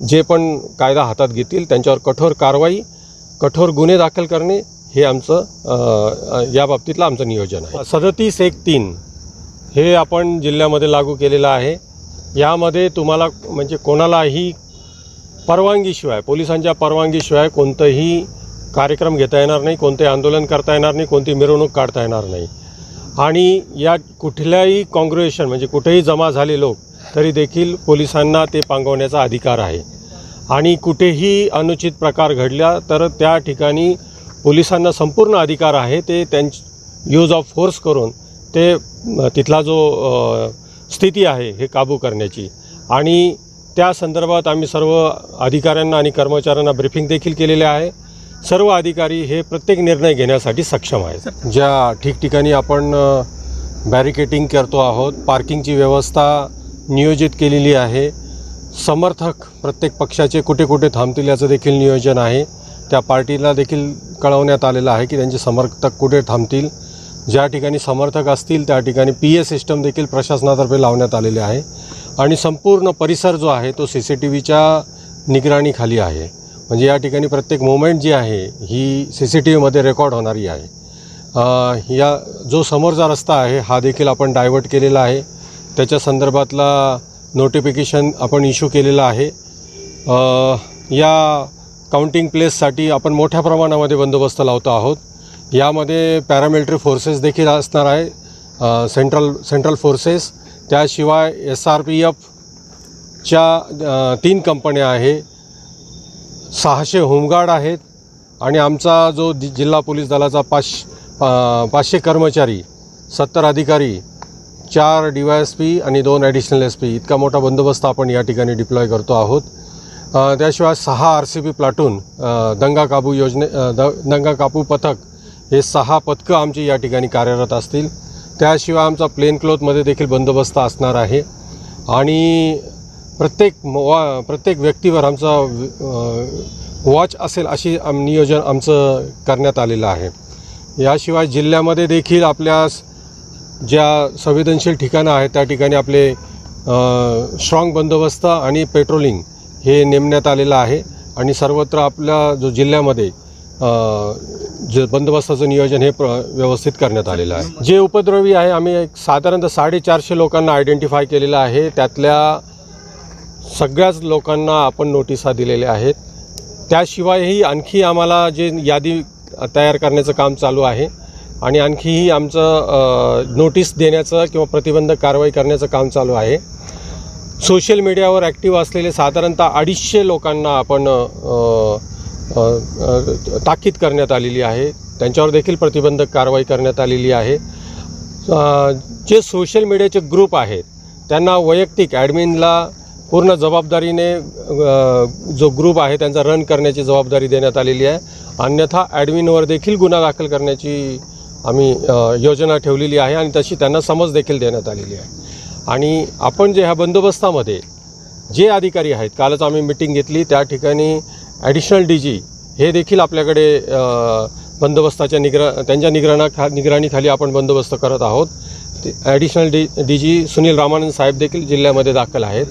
जे पण कायदा हातात घेतील त्यांच्यावर कठोर कारवाई कठोर गुन्हे दाखल करणे हे आमचं या बाबतीतलं आमचं नियोजन आहे. सदतीस एक तीन हे आपण जिल्ह्यामध्ये लागू केलेलं आहे. यामध्ये तुम्हाला म्हणजे कोणालाही परवानगीशिवाय पोलिसांच्या परवानगीशिवाय कोणतंही कार्यक्रम घेता येणार नाही कोणते आंदोलन करता येणार नाही कोणती मिरवणूक काढता येणार नाही. आणि या कुठल्याही काँग्रेशन म्हणजे कुठेही जमा झाले लोक तरी देखील पोलिसांना ते पांगवण्याचा अधिकार आहे. आणि कुठेही अनुचित प्रकार घडला तर त्या ठिकाणी पोलिसांना संपूर्ण अधिकार आहे. ते त्यां यूज ऑफ फोर्स करून ते तिथला जो स्थिती आहे हे काबू करण्याची. आणि त्या संदर्भात आम्ही सर्व अधिकाऱ्यांना आणि कर्मचाऱ्यांना ब्रिफिंग देखील केलेले आहे. सर्व अधिकारी हे प्रत्येक निर्णय घेण्यासाठी सक्षम आहेत. ज्या ठिकठिकाणी आपण बॅरिकेटिंग करतो आहोत पार्किंगची व्यवस्था नियोजित केलेली आहे. समर्थक प्रत्येक पक्षाचे कुठे कुठे थांबतील याचं देखील नियोजन आहे. त्या पार्टीला देखील कळवण्यात आलेलं आहे की त्यांचे समर्थक कुठे थांबतील. ज्या ठिकाणी समर्थक असतील त्या ठिकाणी पी ए सिस्टम देखील प्रशासनातर्फे लावण्यात आलेले आहे. आणि संपूर्ण परिसर जो आहे तो सी सी टी व्हीच्या निगराणीखाली आहे. म्हणजे या ठिकाणी प्रत्येक मोमेंट जी आहे ही सी सी टी व्हीमध्ये रेकॉर्ड होणारी आहे. या जो समोरचा रस्ता आहे हा देखील आपण डायव्हर्ट केलेला आहे. त्याच्या संदर्भातला नोटिफिकेशन आपण इश्यू केलेलं आहे. या काउंटिंग प्लेससाठी आपण मोठ्या प्रमाणामध्ये बंदोबस्त लावतो आहोत. यामध्ये पॅरामिलिटरी फोर्सेस देखील असणार आहे. सेंट्रल सेंट्रल फोर्सेस त्याशिवाय एस आर पी एफच्या तीन कंपन्या आहे. सहाशे होमगार्ड आहेत. आणि आमचा जो जिल्हा पोलीस दलाचा पाच पाचशे कर्मचारी सत्तर अधिकारी चार डी वाय एस पी आणि दोन ॲडिशनल एस पी इतका मोठा बंदोबस्त आपण या ठिकाणी डिप्लॉय करतो आहोत. त्याशिवाय सहा आर सी बी प्लाटून दंगा काबू योजने द दंगा काबू पथक हे सहा पथकं आमची या ठिकाणी कार्यरत असतील. त्याशिवाय आमचा प्लेन क्लोथमध्ये देखील बंदोबस्त असणार आहे. आणि प्रत्येक म- वा प्रत्येक व्यक्तीवर आमचा वॉच असेल अशी आम नियोजन आमचं करण्यात आलेलं आहे. याशिवाय जिल्ह्यामध्ये देखील आपल्या ज्या संवेदनशील ठिकाणं आहेत त्या ठिकाणी आपले स्ट्रॉंग बंदोबस्त आणि पेट्रोलिंग हे नेमण्यात आलेलं आहे. आणि सर्वत्र आपल्या जो जिल्ह्यामध्ये जे बंदोबस्ताचं नियोजन हे प्र व्यवस्थित करण्यात आलेलं आहे. जे उपद्रवी आहे आम्ही एक साधारणतः साडेचारशे लोकांना आयडेंटिफाय केलेलं आहे. त्यातल्या सगळ्याच लोकांना आपण नोटिसा दिलेल्या आहेत. त्याशिवायही आणखी आम्हाला जे यादी तयार करण्याचं काम चालू आहे आणि आणखीही आमचं नोटीस देण्याचं किंवा प्रतिबंधक कारवाई करण्याचं काम चालू आहे. सोशल मीडियावर ॲक्टिव्ह असलेले साधारणतः अडीचशे लोकांना आपण ताकीद करण्यात आलेली आहे. त्यांच्यावर देखील प्रतिबंधक कारवाई करण्यात आलेली आहे. जे सोशल मीडियाचे ग्रुप आहेत त्यांना वैयक्तिक ॲडमिनला पूर्ण जबाबदारीने जो ग्रुप आहे त्यांचा रन करण्याची जबाबदारी देण्यात आलेली आहे. अन्यथा ॲडमिनवर देखील गुन्हा दाखल करण्याची आम्ही योजना ठेवलेली आहे आणि तशी त्यांना समज देखील देण्यात आलेली आहे. आणि आपण जे ह्या बंदोबस्तामध्ये जे अधिकारी आहेत कालच आम्ही मिटिंग घेतली त्या ठिकाणी ॲडिशनल डी जी हे देखील आपल्याकडे बंदोबस्ताच्या निग्र त्यांच्या निगराणा खा निगराणीखाली आपण बंदोबस्त करत आहोत. ते additional D D G Sunil Ramanand साहेब देखील जिल्ह्यामध्ये दाखल आहेत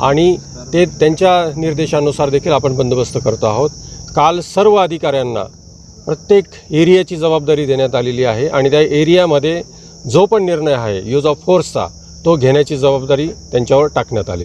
आणि ते त्यांच्या निर्देशानुसार देखील आपण बंदोबस्त करतो आहोत. काल सर्व अधिकाऱ्यांना प्रत्येक एरियाची जबाबदारी देण्यात आलेली आहे आणि त्या एरियामध्ये जो पण निर्णय आहे यूज ऑफ फोर्सचा तो घेण्याची जबाबदारी त्यांच्यावर टाकण्यात आली